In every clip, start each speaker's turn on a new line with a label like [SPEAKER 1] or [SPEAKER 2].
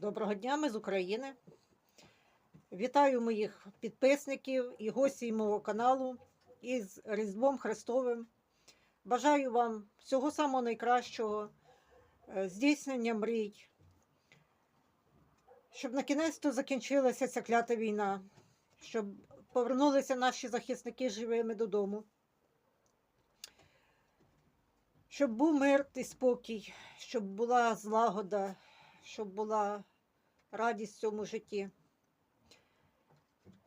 [SPEAKER 1] Доброго дня, ми з України. Вітаю моїх підписників і гостей мого каналу із Різдвом Христовим. Бажаю вам всього самого найкращого, е, здійснення мрій, щоб на кінець закінчилася ця клята війна, щоб повернулися наші захисники живими додому, щоб був мир і спокій, щоб була злагода, щоб була радість в цьому житті.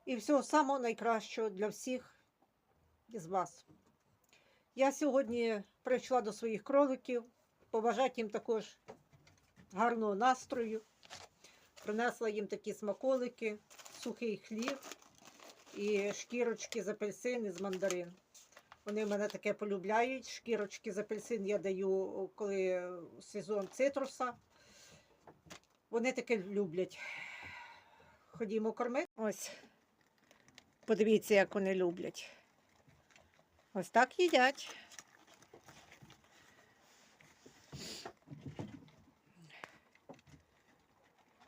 [SPEAKER 1] І всього самого найкращого для всіх із вас. Я сьогодні прийшла до своїх кроликів, побажати їм також гарного настрою. Принесла їм такі смаколики, сухий хліб і шкірочки з апельсин і з мандарин. Вони мене таке полюбляють. Шкірочки з апельсин я даю, коли сезон цитруса. Вони таке люблять. Ходімо кормити. Ось. Подивіться, як вони люблять. Ось так їдять.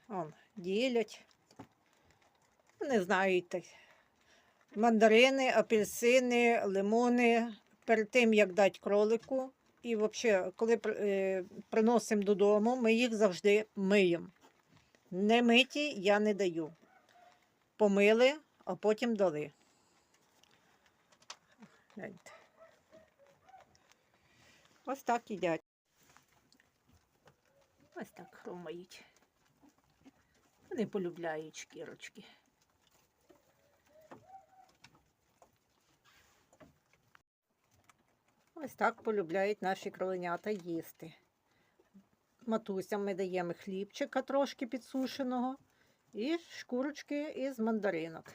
[SPEAKER 1] Он, ділять. Не так. Мандарини, апельсини, лимони. Перед тим, як дати кролику. І взагалі, коли е, приносимо додому, ми їх завжди миємо. Не миті я не даю. Помили, а потім дали. Ось так їдять. Ось так хромають. Вони полюбляють шкірочки. Ось так полюбляють наші кроленята їсти. Матусям ми даємо хлібчика трошки підсушеного і шкурочки із мандаринок.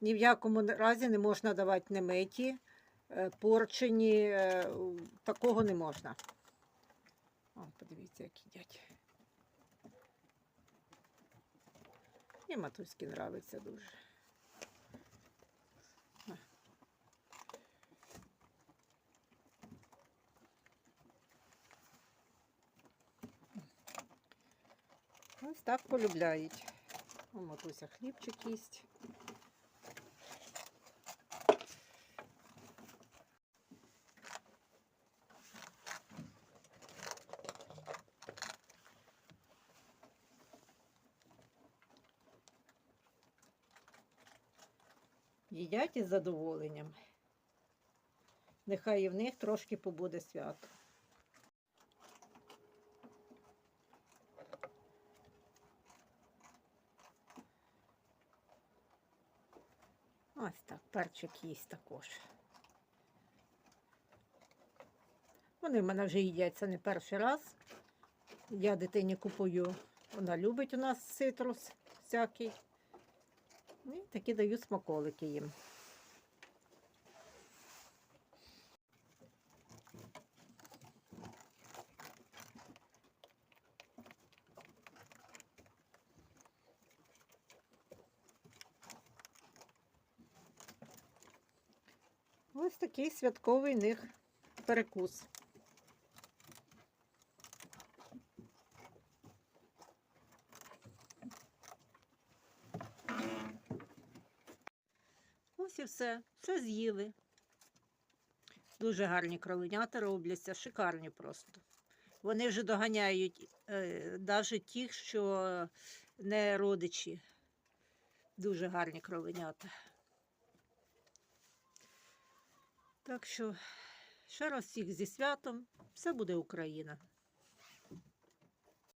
[SPEAKER 1] Ні в якому разі не можна давати немиті, е, порчені, е, такого не можна. О, подивіться, як їдять. І матуськи нравиться дуже. Ось так полюбляють. О, матуся хлібчик їсть. Їдять із задоволенням. Нехай і в них трошки побуде свято. Ось так, перчик їсть також. Вони в мене вже їдять не перший раз. Я дитині купую, вона любить у нас цитрус всякий. І такі даю смаколики їм. Ось такий святковий них перекус. Ось і все, все з'їли. Дуже гарні кроленята робляться, шикарні просто. Вони вже доганяють е, навіть тих, що не родичі. Дуже гарні кроленята. Так що ще раз всіх зі святом, все буде Україна.